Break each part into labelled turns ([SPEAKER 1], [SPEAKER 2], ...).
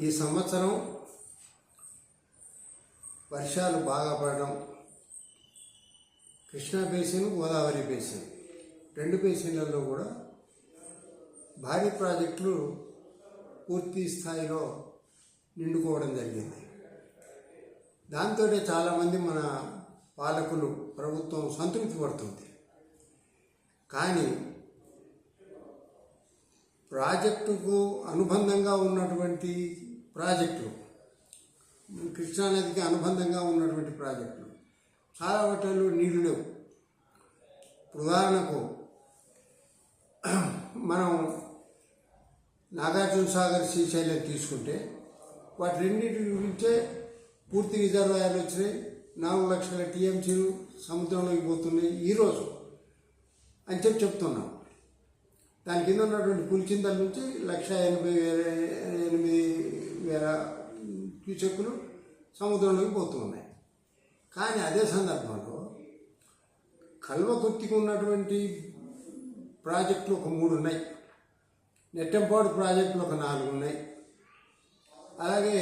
[SPEAKER 1] ఈ సంవత్సరం వర్షాలు బాగా పడడం కృష్ణా బేసిన్ గోదావరి బేసిన్. రెండు బేసిన్లలో కూడా భారీ ప్రాజెక్టులు పూర్తి స్థాయిలో నిండుకోవడం జరిగింది. దాంతో చాలామంది మన పాలకులు ప్రభుత్వం సంతృప్తి పడుతుంది కానీ ప్రాజెక్టుకు అనుబంధంగా ఉన్నటువంటి ప్రాజెక్టులు. కృష్ణానదికి అనుబంధంగా ఉన్నటువంటి ప్రాజెక్టులు. చాలా వాటిలో నీళ్ళు లేవు. ఇప్పుడు ఉదాహరణకు మనం నాగార్జున సాగర్ శ్రీశైలం తీసుకుంటే వాటి రెండింటి గురించే పూర్తి రిజర్వాయర్లు వచ్చినాయి. నాలుగు లక్షల టీఎంసీలు సముద్రంలోకి పోతున్నాయి ఈరోజు అని చెప్పి చెప్తున్నాం. దాని కింద ఉన్నటువంటి పులిచింతల నుంచి లక్ష ఎనభై వేల ఎనిమిది వేల క్యూచెక్కులు సముద్రంలోకి పోతూ ఉన్నాయి. కానీ అదే సందర్భంలో కల్వకుర్తికి ఉన్నటువంటి ప్రాజెక్టులు ఒక మూడు ఉన్నాయి. నెట్టంపాడు ప్రాజెక్టులు ఒక నాలుగు ఉన్నాయి. అలాగే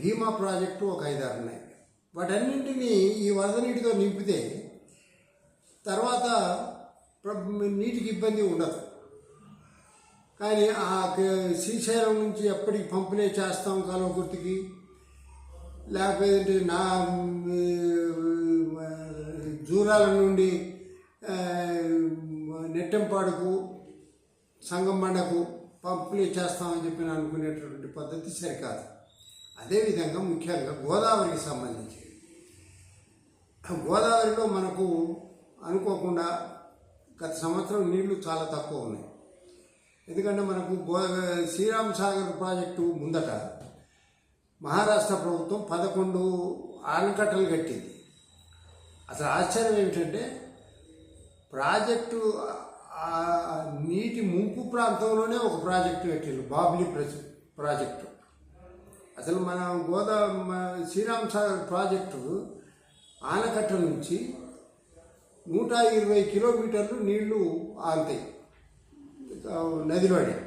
[SPEAKER 1] భీమా ప్రాజెక్టు ఒక ఐదారు ఉన్నాయి. వాటన్నింటినీ ఈ వరద నీటితో నింపితే తర్వాత నీటికి ఇబ్బంది ఉండదు. కానీ ఆ శ్రీశైలం నుంచి ఎప్పటికి పంపిణీ చేస్తాం కలవకుర్తికి లేకపోతే నా జూరాల నుండి ఆ, నెట్టంపాడుకు సంగమండకు పంపిణీ చేస్తామని చెప్పి అనుకునేటటువంటి పద్ధతి సరికాదు. అదేవిధంగా ముఖ్యంగా గోదావరికి సంబంధించి. గోదావరిలో మనకు అనుకోకుండా గత సంవత్సరం నీళ్ళు చాలా తక్కువ ఉన్నాయి. ఎందుకంటే మనకు గో శ్రీరామ్ సాగర్ ప్రాజెక్టు ముందట మహారాష్ట్ర ప్రభుత్వం పదకొండు ఆనకట్టలు కట్టింది. అసలు ఆశ్చర్యం ఏమిటంటే ప్రాజెక్టు నీటి ముంపు ప్రాంతంలోనే ఒక ప్రాజెక్టు కట్టిండు బాబ్లీ ప్రాజెక్టు. అసలు మన గోదా శ్రీరామ్ సాగర్ ప్రాజెక్టు ఆనకట్ట నుంచి నూట ఇరవై కిలోమీటర్లు నీళ్ళు ఆగుతాయి. నదిలోనే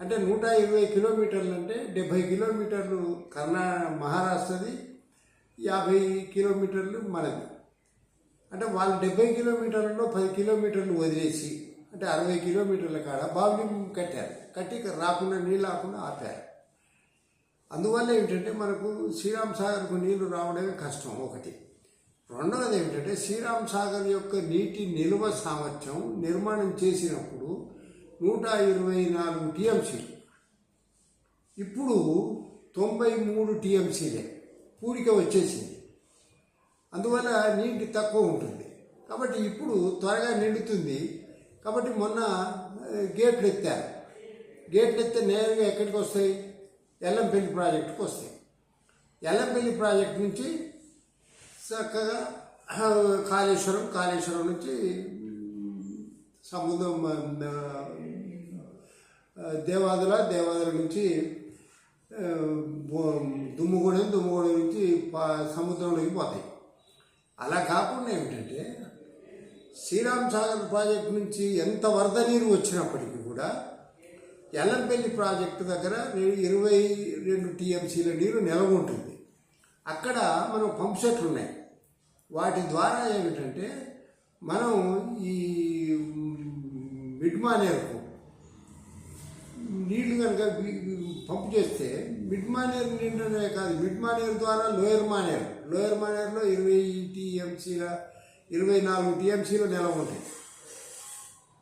[SPEAKER 1] అంటే నూట ఇరవై కిలోమీటర్లు అంటే డెబ్భై కిలోమీటర్లు కర్ణా మహారాష్ట్రది యాభై కిలోమీటర్లు మనది. అంటే వాళ్ళు డెబ్బై కిలోమీటర్లలో పది కిలోమీటర్లు వదిలేసి అంటే అరవై కిలోమీటర్ల కాడ బావిని కట్టారు. కట్టి రాకుండా నీళ్ళు రాకుండా ఆపారు. అందువల్ల ఏమిటంటే మనకు శ్రీరామ్ సాగర్కు నీళ్ళు రావడమే కష్టం ఒకటి. రెండవది ఏమిటంటే శ్రీరామ్ సాగర్ యొక్క నీటి నిల్వ సామర్థ్యం నిర్మాణం చేసినప్పుడు నూట ఇరవై నాలుగు టీఎంసీలు. ఇప్పుడు తొంభై మూడు టీఎంసీలే. పూడిక వచ్చేసింది. అందువల్ల నీటి తక్కువ ఉంటుంది. కాబట్టి ఇప్పుడు త్వరగా నిండుతుంది. కాబట్టి మొన్న గేట్లు ఎత్తారు. గేట్లు ఎత్తే నేరుగా ఎక్కడికి వస్తాయి? ఎల్లంపల్లి ప్రాజెక్టుకు వస్తాయి. ఎల్లంపల్లి ప్రాజెక్ట్ నుంచి చక్కగా కాళేశ్వరం కాళేశ్వరం నుంచి సముద్రం దేవాదుల దేవాదుల నుంచి దుమ్ముగూడెం దుమ్ముగూడెం నుంచి సముద్రంలోకి పోతాయి. అలా కాకుండా ఏమిటంటే శ్రీరామ్ సాగర్ ప్రాజెక్టు నుంచి ఎంత వరద నీరు వచ్చినప్పటికీ కూడా ఎల్లంపల్లి ప్రాజెక్టు దగ్గర ఇరవై రెండు టీఎంసీల నీరు నిల్వ ఉంటుంది. అక్కడ మనం పంప్ సెట్లు ఉన్నాయి. వాటి ద్వారా ఏమిటంటే మనం ఈ మిడ్ మానేరుకు నీళ్ళు కనుక పంపు చేస్తే మిడ్ మానేరు నిండనే కాదు మిడ్ మానేరు ద్వారా లోయర్ మానేరు లోయర్ మానేరులో ఇరవై టీఎంసీల ఇరవై నాలుగు టీఎంసీలు నిలవ ఉంటాయి.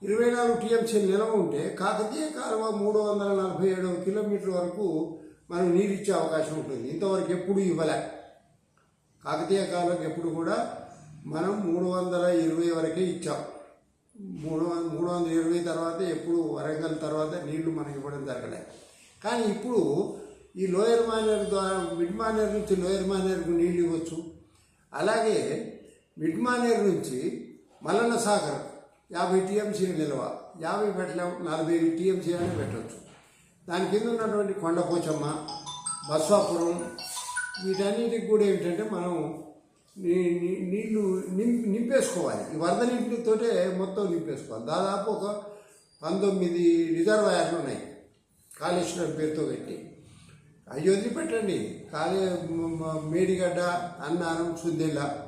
[SPEAKER 1] ఇరవై నాలుగు టీఎంసీలు నిలవ ఉంటే కాకతీయ కాలువ మూడు వందల నలభై ఏడు కిలోమీటర్ వరకు మనం నీరు ఇచ్చే అవకాశం ఉంటుంది. ఇంతవరకు ఎప్పుడు ఇవ్వలే. కాకతీయ కాలువకి ఎప్పుడు కూడా మనం మూడు వందల ఇరవై వరకే ఇచ్చాం. మూడు మూడు వందల ఇరవై తర్వాత ఎప్పుడు వరంగల్ తర్వాత నీళ్ళు మనకి ఇవ్వడం జరగలేదు కానీ ఇప్పుడు ఈ లోయర్ మానేర్ ద్వారా మిడ్ మానేర్ నుంచి లోయర్ మానేర్కు నీళ్ళు ఇవ్వచ్చు. అలాగే మిడ్ మానేర్ నుంచి మల్లన్న సాగర్ యాభై టీఎంసీ నిల్వ యాభై పెట్టలేము నలభై టీఎంసీ అని పెట్టవచ్చు దాని కింద ఉన్నటువంటి కొండపోచమ్మ బస్వాపురం వీటన్నిటికి కూడా ఏమిటంటే మనం నీళ్ళు నింపి నింపేసుకోవాలి. ఈ వరద నీటితోటే మొత్తం నింపేసుకోవాలి. దాదాపు ఒక పంతొమ్మిది రిజర్వాయర్లు ఉన్నాయి. కాళేశ్వరం పేరుతో పెట్టి. అవి వదిలిపెట్టండి. కాలే మేడిగడ్డ అన్నారం సుందెల్ల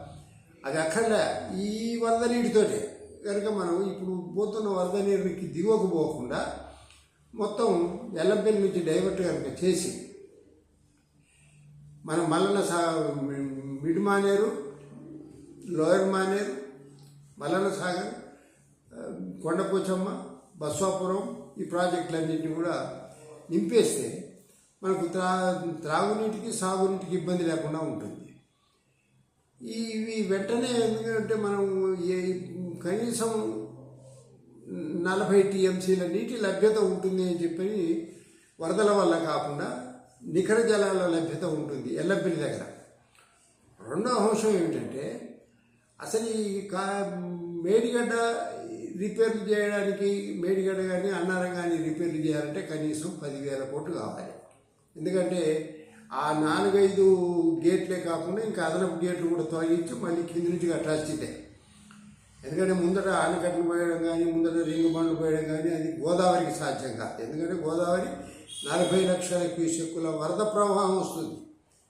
[SPEAKER 1] అది అక్కడ ఈ వరద నీటితోటే. కనుక మనం ఇప్పుడు పోతున్న వరద నీరుకి దిగువకు పోకుండా మొత్తం ఎల్లంపల్లి నుంచి డైవర్ట్ కనుక చేసి మనం మల్లన సా మిడ్ మానేరు లోయర్ మానేరు మల్లన సాగర్ కొండపోచమ్మ బస్వాపురం ఈ ప్రాజెక్టులన్నింటినీ కూడా నింపేస్తే మనకు త్రా త్రాగునీటికి సాగునీటికి ఇబ్బంది లేకుండా ఉంటుంది. ఇవి వెంటనే ఎందుకంటే మనం ఏ కనీసం నలభై టీఎంసీల నీటి లభ్యత ఉంటుంది అని చెప్పి వరదల వల్ల కాకుండా నికర జలాల లభ్యత ఉంటుంది ఎల్లంపల్లి దగ్గర. రెండో అంశం ఏమిటంటే అసలు ఈ కా మేడిగడ్డ రిపేర్లు చేయడానికి మేడిగడ్డ కానీ అన్నారం కానీ రిపేర్లు చేయాలంటే కనీసం పదివేల కోట్లు కావాలి. ఎందుకంటే ఆ నాలుగైదు గేట్లే కాకుండా ఇంకా అదనపు గేట్లు కూడా తొలగించి మళ్ళీ కింది నుంచి కట్టాల్సిందే ఎందుకంటే ముందట ఆనకట్టలు పోయడం కానీ ముందట రింగు బండ్లు పోయడం కానీ అది గోదావరికి సాధ్యం కాదు. ఎందుకంటే గోదావరి నలభై లక్షల క్యూసెక్కుల వరద ప్రవాహం వస్తుంది.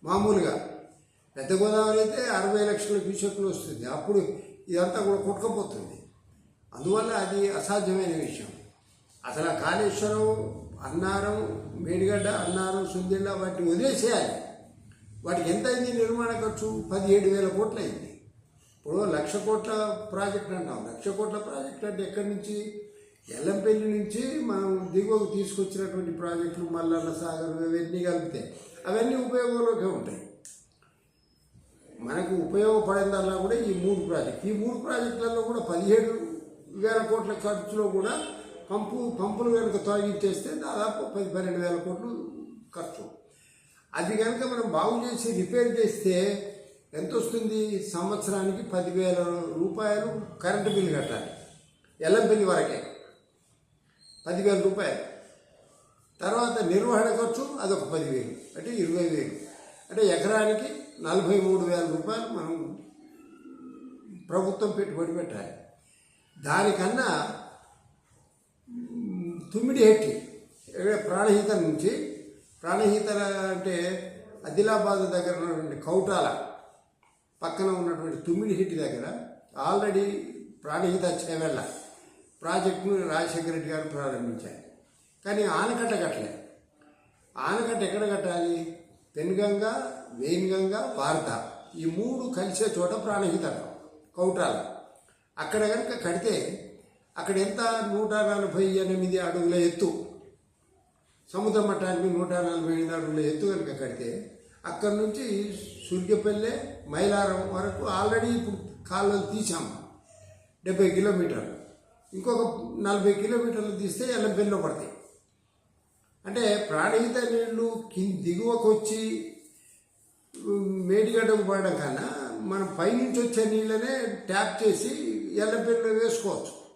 [SPEAKER 1] మామూలుగా పెద్ద గోదావరి అయితే అరవై లక్షల క్యూసెక్లు వస్తుంది. అప్పుడు ఇదంతా కూడా కొట్టుకుపోతుంది. అందువల్ల అది అసాధ్యమైన విషయం. అసలు ఆ కాళేశ్వరం అన్నారం మేడిగడ్డ అన్నారం సుందిళ్ళ వాటిని వదిలేసేయాలి. వాటికి ఎంత అయింది నిర్మాణ ఖర్చు? పదిహేడు వేల కోట్లు అయింది. ఇప్పుడు లక్ష కోట్ల ప్రాజెక్ట్ అంటాం. లక్ష కోట్ల ప్రాజెక్ట్ అంటే ఎక్కడి నుంచి? ఎల్లంపల్లి నుంచి మనం దిగువకు తీసుకొచ్చినటువంటి ప్రాజెక్టులు మల్లన్న సాగర్ ఇవన్నీ కలిపితే అవన్నీ ఉపయోగంలోకే ఉంటాయి. మనకు ఉపయోగపడిందల్లా కూడా ఈ మూడు ప్రాజెక్ట్. ఈ మూడు ప్రాజెక్టులలో కూడా పదిహేడు వేల కోట్ల ఖర్చులో కూడా పంపు పంపులు కనుక తొలగించేస్తే దాదాపు పది పన్నెండు వేల కోట్లు ఖర్చు. అది కనుక మనం బాగు చేసి రిపేర్ చేస్తే ఎంత వస్తుంది సంవత్సరానికి పదివేల రూపాయలు కరెంటు బిల్లు కట్టాలి. ఎల్లంపల్లి వరకే. పదివేల రూపాయలు. తర్వాత నిర్వహణ ఖర్చు అదొక పదివేలు అంటే ఇరవై వేలు. అంటే ఎకరానికి నలభై మూడు వేల రూపాయలు మనం ప్రభుత్వం పెట్టుబడి పెట్టాలి. దానికన్నా తుమ్మిడి హెట్టి ప్రాణహిత నుంచి ప్రాణహిత అంటే ఆదిలాబాద్ దగ్గర ఉన్నటువంటి కౌటాల పక్కన ఉన్నటువంటి తుమ్మిడి హిట్టి దగ్గర ఆల్రెడీ ప్రాణహిత చేవెళ్ళ ప్రాజెక్టును రాజశేఖర రెడ్డి గారు ప్రారంభించారు. కానీ ఆనకట్ట కట్టలే ఆనకట్ట ఎక్కడ కట్టాలి? పెనుగంగ వేయిన్గంగ వార్త ఈ మూడు కలిసే చోట ప్రాణహిత కౌటాల అక్కడ కనుక కడితే అక్కడ ఎంత? నూట నలభై ఎనిమిది అడుగుల ఎత్తు. సముద్ర మట్టానికి నూట నలభై ఎనిమిది అడుగుల ఎత్తు కనుక కడితే అక్కడ నుంచి సూర్యపల్లె మైలారం వరకు ఆల్రెడీ ఇప్పుడు కాలువలు తీసాము డెబ్బై కిలోమీటర్లు. ఇంకొక నలభై కిలోమీటర్లు తీస్తే ఎల్లంపల్లిలో పడతాయి. అంటే ప్రాణహిత నీళ్ళు కింద దిగువకొచ్చి మేడిగడ్డకు పడడం కన్నా మనం పైనుంచి వచ్చే నీళ్ళనే ట్యాప్ చేసి ఎల్లపెల్లిలో వేసుకోవచ్చు.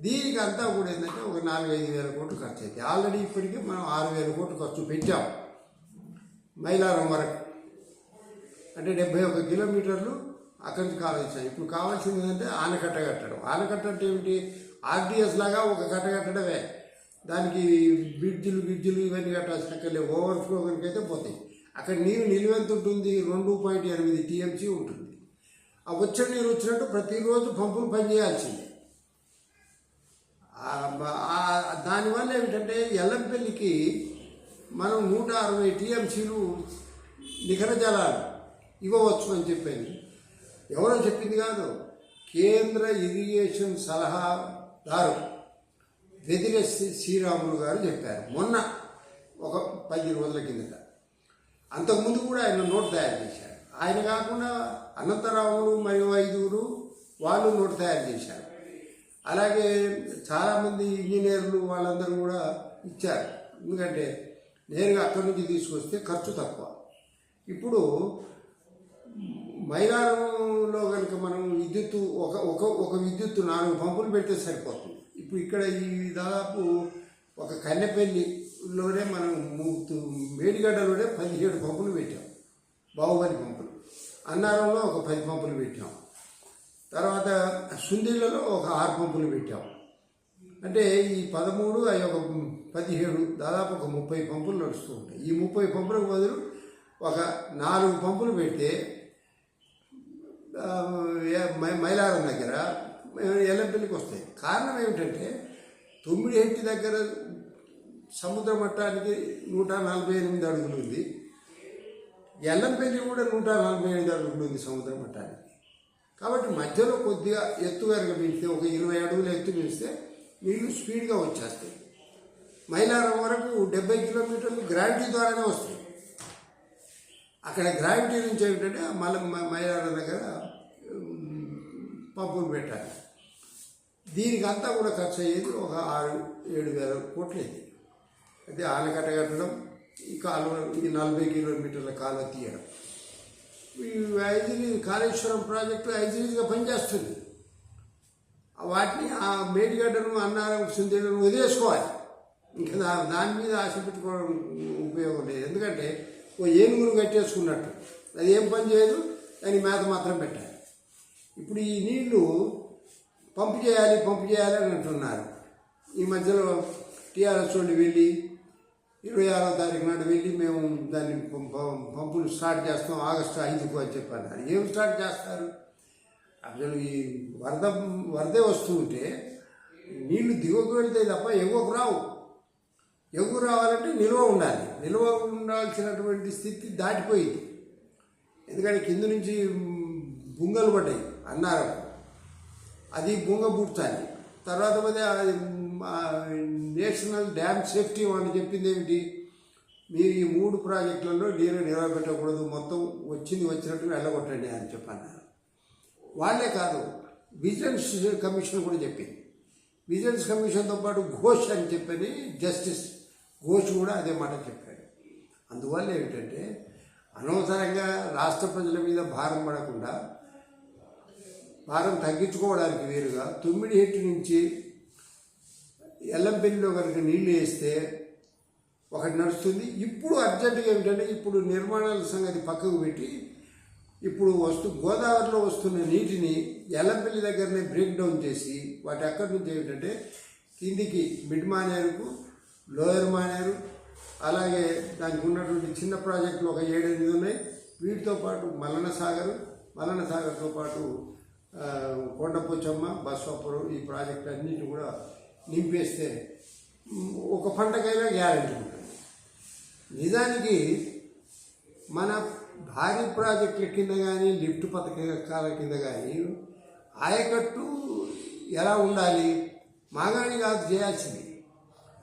[SPEAKER 1] దీనికి అంతా కూడా ఏంటంటే ఒక నాలుగైదు వేల కోట్లు ఖర్చు అవుతుంది ఆల్రెడీ ఇప్పటికీ మనం ఆరు వేల కోట్లు ఖర్చు పెట్టాం. మైలారం వరకు. అంటే డెబ్బై ఒక కిలోమీటర్లు అక్కడి నుంచి కావాల్సింది ఇప్పుడు కావాల్సింది ఏంటంటే ఆనకట్ట కట్టడం. ఆనకట్ట అంటే ఏమిటి? ఆర్డిఎస్ లాగా ఒక కట్ట కట్టడమే. దానికి బ్రిడ్జిలు బ్రిడ్జిలు ఇవన్నీ కట్టాల్సిన ఓవర్ఫ్లో కనుక అయితే పోతాయి. అక్కడ నీరు నిలువెంత ఉంటుంది? రెండు పాయింట్ ఎనిమిది టీఎంసీ ఉంటుంది. ఆ వచ్చిన నీరు వచ్చినట్టు ప్రతిరోజు పంపులు పనిచేయాల్సిందే. దానివల్ల ఏమిటంటే ఎల్లంపల్లికి మనం నూట అరవై టీఎంసీలు నికర జలాలు ఇవ్వవచ్చు అని చెప్పింది ఎవరో చెప్పింది కాదు. కేంద్ర ఇరిగేషన్ సలహాదారు వెదిరే శ్రీ- శ్రీరాములు గారు చెప్పారు. మొన్న ఒక పది రోజుల కిందట. అంతకుముందు కూడా ఆయన నోట్ తయారు చేశారు. ఆయన కాకుండా అనంతరాములు మరియు ఐదుగురు వాళ్ళు నోట్ తయారు చేశారు. అలాగే చాలామంది ఇంజనీర్లు వాళ్ళందరూ కూడా ఇచ్చారు. ఎందుకంటే నేరుగా అక్కడి నుంచి తీసుకొస్తే ఖర్చు తక్కువ. ఇప్పుడు మైలారంలో కనుక మనం విద్యుత్తు ఒక ఒక ఒక విద్యుత్తు నాలుగు పంపులు పెడితే సరిపోతుంది. ఇప్పుడు ఇక్కడ ఈ దాదాపు ఒక కన్నెపల్లిలోనే మనం ము- మేడిగడ్డలోనే పదిహేడు పంపులు పెట్టాం. బాహుబలి పంపులు. అన్నారంలో ఒక పది పంపులు పెట్టాం. తర్వాత సుందీలలో ఒక ఆరు పంపులు పెట్టాం. అంటే ఈ పదమూడు అవి ఒక పదిహేడు దాదాపు ఒక ముప్పై పంపులు నడుస్తూ ఉంటాయి. ఈ ముప్పై పంపులకు బదులు ఒక నాలుగు పంపులు పెడితే మైలారం దగ్గర ఎల్లంపల్లికి వస్తాయి. కారణం ఏమిటంటే తొమ్మిది ఇంటి దగ్గర సముద్ర మట్టానికి నూట నలభై ఎనిమిది అడుగులు ఉంది. ఎల్లంపల్లి కూడా నూట నలభై ఎనిమిది అడుగులు ఉంది సముద్ర మట్టానికి. కాబట్టి మధ్యలో కొద్దిగా ఎత్తు కనుక పెంచితే ఒక ఇరవై అడుగులు ఎత్తు పెంచితే నీళ్ళు స్పీడ్గా వచ్చేస్తాయి. మైలారం వరకు డెబ్బై కిలోమీటర్లు గ్రావిటీ ద్వారానే వస్తాయి. అక్కడ గ్రావిటీ నుంచి ఏమిటంటే మళ్ళీ మైలారం దగ్గర పంపులు పెట్టాలి. దీనికి అంతా కూడా ఖర్చు అయ్యేది ఒక ఆరు ఏడు వేల కోట్లు అయింది అయితే ఆనకట్ట కట్టడం ఈ కాలువ ఈ నలభై కిలోమీటర్ల కాలువ తీయడం. ఈ ఐజిలి కాళేశ్వరం ప్రాజెక్టు ఐజిలిగా పనిచేస్తుంది. వాటిని ఆ మేడిగడ్డను అన్నారం సుందీలను వదిలేసుకోవాలి. ఇంకా దాని మీద ఆశ పెట్టుకోవడం ఉపయోగం లేదు. ఎందుకంటే ఓ ఏనుగును కట్టేసుకున్నట్టు. అది ఏం పని చేయదు? దాని మేత మాత్రం పెట్టాలి. ఇప్పుడు ఈ నీళ్ళు పంపు చేయాలి పంపు చేయాలి అని అంటున్నారు. ఈ మధ్యలో టీఆర్ఎస్ వాళ్ళు వెళ్ళి ఇరవై ఆరో తారీఖు నాడు వెళ్ళి మేము దాన్ని పంపులు స్టార్ట్ చేస్తాం ఆగస్టు ఐదుకు అని చెప్పన్నారు. ఏం స్టార్ట్ చేస్తారు? అసలు ఈ వరద వరదే వస్తూ ఉంటే నీళ్ళు దిగువకు వెళ్తాయి తప్ప ఎగువకు రావు. ఎగువ రావాలంటే నిల్వ ఉండాలి. నిల్వ ఉండాల్సినటువంటి స్థితి దాటిపోయింది. ఎందుకంటే కింద నుంచి బుంగలు పడ్డాయి అన్నారు అది గుంగబూడ్చాలి తర్వాత పోతే నేషనల్ డ్యామ్ సేఫ్టీ వాళ్ళు చెప్పింది ఏమిటి? మీరు ఈ మూడు ప్రాజెక్టులలో నీరు నిలబెట్టకూడదు మొత్తం వచ్చింది వచ్చినట్టు వెళ్ళగొట్టండి అని చెప్పన్నారు. వాళ్ళే కాదు విజిలెన్స్ కమిషన్ కూడా చెప్పింది. విజిలెన్స్ కమిషన్తో పాటు ఘోష్ అని చెప్పని జస్టిస్ ఘోష్ కూడా అదే మాట చెప్పాడు. అందువల్ల ఏమిటంటే అనవసరంగా రాష్ట్ర ప్రజల మీద భారం పడకుండా భారం తగ్గించుకోవడానికి వేరుగా తుమ్మిడి హెట్టు నుంచి ఎల్లంపల్లిలో కనుక నీళ్ళు వేస్తే ఒకటి నడుస్తుంది. ఇప్పుడు అర్జెంటుగా ఏమిటంటే ఇప్పుడు నిర్మాణాల సంగతి పక్కకు పెట్టి ఇప్పుడు వస్తు గోదావరిలో వస్తున్న నీటిని ఎల్లంపల్లి దగ్గరనే బ్రేక్ డౌన్ చేసి వాటి అక్కడి నుంచి ఏమిటంటే కిందికి మిడ్ మానేరుకు లోయర్ మానేరు అలాగే దానికి ఉన్నటువంటి చిన్న ప్రాజెక్టులు ఒక ఏడెనిమిది ఉన్నాయి. వీటితో పాటు మలన సాగర్ మలన సాగర్తో పాటు కొండపోచమ్మ బస్వాపురం ఈ ప్రాజెక్టు అన్నింటిని కూడా నింపేస్తే ఒక పంటకైనా గ్యారెంటీ ఉంటుంది. నిజానికి మన భారీ ప్రాజెక్టుల కింద కానీ లిఫ్ట్ పథకాల కింద కానీ ఆయకట్టు ఎలా ఉండాలి? మాగాణి కాదు చేయాల్సింది.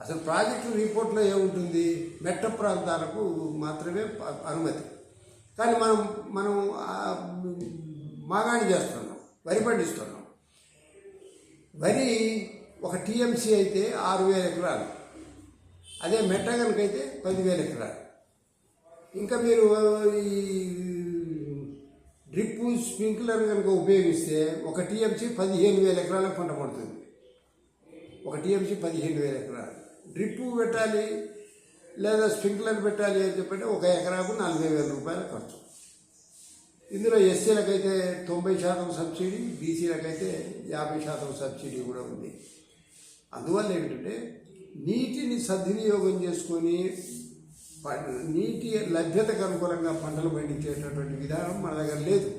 [SPEAKER 1] అసలు ప్రాజెక్టు రిపోర్ట్లో ఏముంటుంది? మెట్ట ప్రాంతాలకు మాత్రమే అనుమతి. కానీ మనం మనం మాగాణి చేస్తున్నాం. వరి పండిస్తున్నాం వరి ఒక టీఎంసీ అయితే ఆరు వేల ఎకరాలు. అదే మెట్ట అయితే పదివేల ఎకరాలు. ఇంకా మీరు ఈ డ్రిప్ స్ప్రింక్లర్ కనుక ఉపయోగిస్తే ఒక టీఎంసీ పదిహేను వేల ఎకరాలకు పంట పడుతుంది. ఒక టీఎంసీ పదిహేను వేల ఎకరాలు. డ్రిప్ పెట్టాలి లేదా స్ప్రింక్లర్ పెట్టాలి అని చెప్పంటే ఒక ఎకరాకు నలభై వేల రూపాయల ఖర్చు. ఇందులో ఎస్సీలకైతే తొంభై శాతం సబ్సిడీ బీసీలకైతే యాభై శాతం సబ్సిడీ కూడా ఉంది. అందువల్ల ఏమిటంటే నీటిని సద్వినియోగం చేసుకొని నీటి లభ్యతకు అనుకూలంగా పంటలు పండించేటటువంటి విధానం మన దగ్గర లేదు.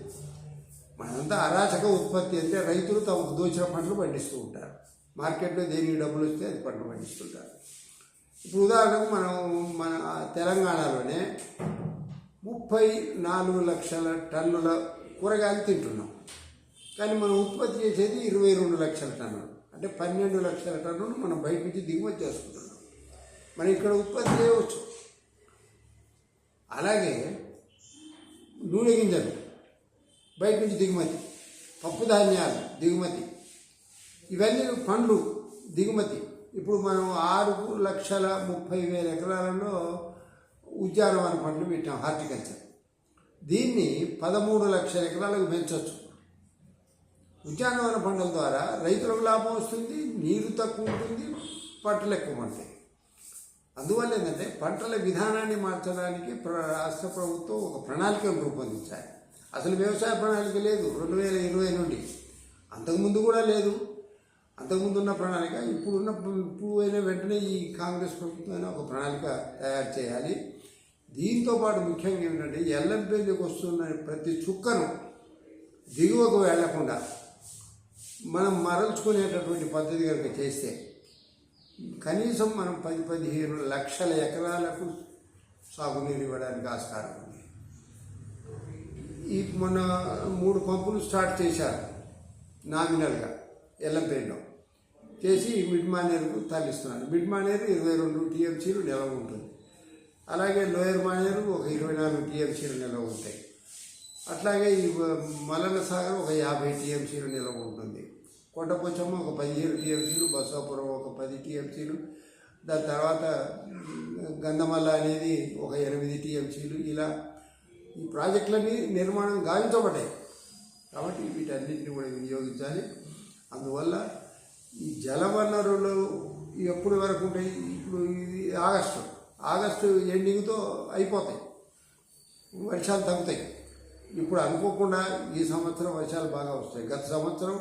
[SPEAKER 1] మనంతా అరాచక ఉత్పత్తి అంటే రైతులు తమకు దోచిన పంటలు పండిస్తూ ఉంటారు. మార్కెట్లో దేనికి డబ్బులు వస్తే అది పంటలు పండిస్తుంటారు. ఇప్పుడు ఉదాహరణకు మనం మన తెలంగాణలోనే ముప్పై నాలుగు లక్షల టన్నుల కూరగాయలు తింటున్నాం. కానీ మనం ఉత్పత్తి చేసేది ఇరవై రెండు లక్షల టన్నులు. అంటే పన్నెండు లక్షల టన్నులు మనం బయట నుంచి దిగుమతి చేసుకుంటున్నాం. మనం ఇక్కడ ఉత్పత్తి చేయవచ్చు. అలాగే నూనె గింజలు బయట నుంచి దిగుమతి పప్పు ధాన్యాలు దిగుమతి ఇవన్నీ పండ్లు దిగుమతి. ఇప్పుడు మనం ఆరు లక్షల ముప్పై వేల ఎకరాలలో ఉద్యానవన పంటలు పెట్టాం హార్టికల్చర్. దీన్ని పదమూడు లక్షల ఎకరాలకు పెంచవచ్చు ఉద్యానవన పంటల ద్వారా రైతులకు లాభం వస్తుంది నీరు తక్కువ ఉంటుంది పంటలు ఎక్కువ పడతాయి. అందువల్ల ఏంటంటే పంటల విధానాన్ని మార్చడానికి ప్ర- రాష్ట్ర ప్రభుత్వం ఒక ప్రణాళికను రూపొందించాలి. అసలు వ్యవసాయ ప్రణాళిక లేదు రెండు వేల ఇరవై నుండి. అంతకుముందు కూడా లేదు. అంతకుముందు ఉన్న ప్రణాళిక ఇప్పుడున్న ఇప్పుడు అయిన వెంటనే ఈ కాంగ్రెస్ ప్రభుత్వం ఒక ప్రణాళిక తయారు చేయాలి. దీంతో పాటు ముఖ్యంగా ఏమిటంటే ఎల్లంపల్లికి వస్తున్న ప్రతి చుక్కను దిగువకు వెళ్ళకుండా మనం మరల్చుకునేటటువంటి పద్ధతి కనుక చేస్తే కనీసం మనం పది పదిహేను లక్షల ఎకరాలకు సాగునీరు ఇవ్వడానికి ఆస్కారం ఉంది. ఈ మొన్న మూడు పంపులు స్టార్ట్ చేశారు నామినల్గా ఎల్లంపేటలో చేసి మిడ్మానేరుకు తరలిస్తున్నారు. మిడ్మానేరు ఇరవై రెండు టీఎంసీలు నిల్వ ఉంటుంది అలాగే లోయర్ మానేరు ఒక ఇరవై నాలుగు టీఎంసీలు నిల్వ ఉంటాయి. అట్లాగే ఈ మలన సాగర్ ఒక యాభై టీఎంసీలు నిల్వ ఉంటుంది. కొండపోచమ్మ ఒక పదిహేను టీఎంసీలు బసాపురం ఒక పది టీఎంసీలు. దాని తర్వాత గంధమల్ల అనేది ఒక ఎనిమిది టీఎంసీలు. ఇలా ఈ ప్రాజెక్టులన్నీ నిర్మాణం గావించబడ్డాయి. కాబట్టి వీటన్నిటిని కూడా వినియోగించాలి. అందువల్ల ఈ జల వనరులు ఎప్పటి వరకు ఉంటాయి? ఇప్పుడు ఇది ఆగస్టు. ఆగస్టు ఎండింగ్తో అయిపోతాయి. వర్షాలు తగ్గుతాయి. ఇప్పుడు అనుకోకుండా ఈ సంవత్సరం వర్షాలు బాగా వస్తాయి. గత సంవత్సరం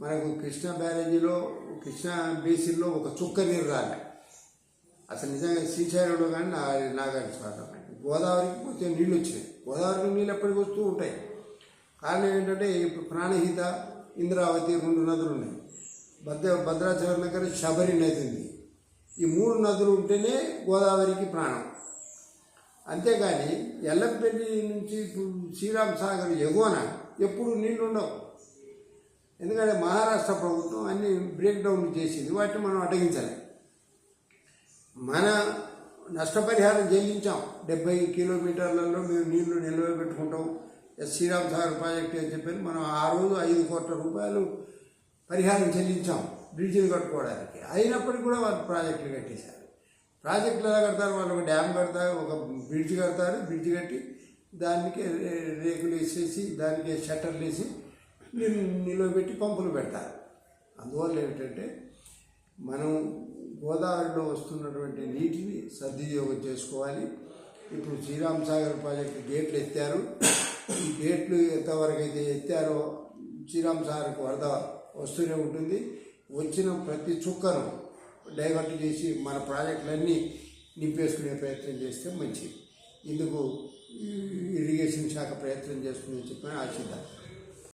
[SPEAKER 1] మనకు కృష్ణా బ్యారేజీలో కృష్ణా బేసిన్లో ఒక చుక్క నీరు రాలి. అసలు నిజంగా శ్రీశైలంలో కానీ నా నాగార్జున సాగర్ గోదావరికి పోతే నీళ్ళు వచ్చినాయి గోదావరికి నీళ్ళు ఎప్పటికి వస్తూ ఉంటాయి. కారణం ఏంటంటే ఇప్పుడు ప్రాణహిత ఇంద్రావతి రెండు నదులు ఉన్నాయి. భద్ర భద్రాచలం దగ్గర శబరి నది ఉంది. ఈ మూడు నదులు ఉంటేనే గోదావరికి ప్రాణం. అంతేగాని ఎల్లంపల్లి నుంచి ఇప్పుడు శ్రీరామ్ సాగర్ ఎగువన ఎప్పుడు నీళ్ళు ఉండవు. ఎందుకంటే మహారాష్ట్ర ప్రభుత్వం అన్ని బ్రేక్ డౌన్ చేసింది వాటిని మనం అడ్డగించాలి. మన నష్టపరిహారం చెల్లించాం. డెబ్బై కిలోమీటర్లలో మేము నీళ్ళు నిల్వ పెట్టుకుంటాం. శ్రీరామ్ సాగర్ ప్రాజెక్ట్ అని చెప్పి మనం ఆ రోజు ఐదు కోట్ల రూపాయలు పరిహారం చెల్లించాం. బ్రిడ్జిలు కట్టుకోవడానికి. అయినప్పటికీ కూడా వాళ్ళు ప్రాజెక్టులు కట్టేశారు. ప్రాజెక్టులు ఎలా కడతారు? వాళ్ళు ఒక డ్యామ్ కడతారు ఒక బ్రిడ్జ్ కడతారు బ్రిడ్జ్ కట్టి దానికి రే- రేకులు వేసేసి దానికి షట్టర్లు వేసి నీళ్ళు నిల్వ పెట్టి పంపులు పెడతారు. అందువల్ల ఏమిటంటే మనం గోదావరిలో వస్తున్నటువంటి నీటిని సద్వినియోగం చేసుకోవాలి. ఇప్పుడు శ్రీరామ్ సాగర్ ప్రాజెక్టు గేట్లు ఎత్తారు. ఈ గేట్లు ఎంతవరకు అయితే ఎత్తారో శ్రీరామ్ సాగర్కు వరద వస్తూనే ఉంటుంది. వచ్చిన ప్రతి చుక్కను డైవర్ట్ చేసి మన ప్రాజెక్టులన్నీ నింపేసుకునే ప్రయత్నం చేస్తే మంచిది. ఇందుకు ఇరిగేషన్ శాఖ ప్రయత్నం చేస్తుందని చెప్పి ఆశిద్దాం.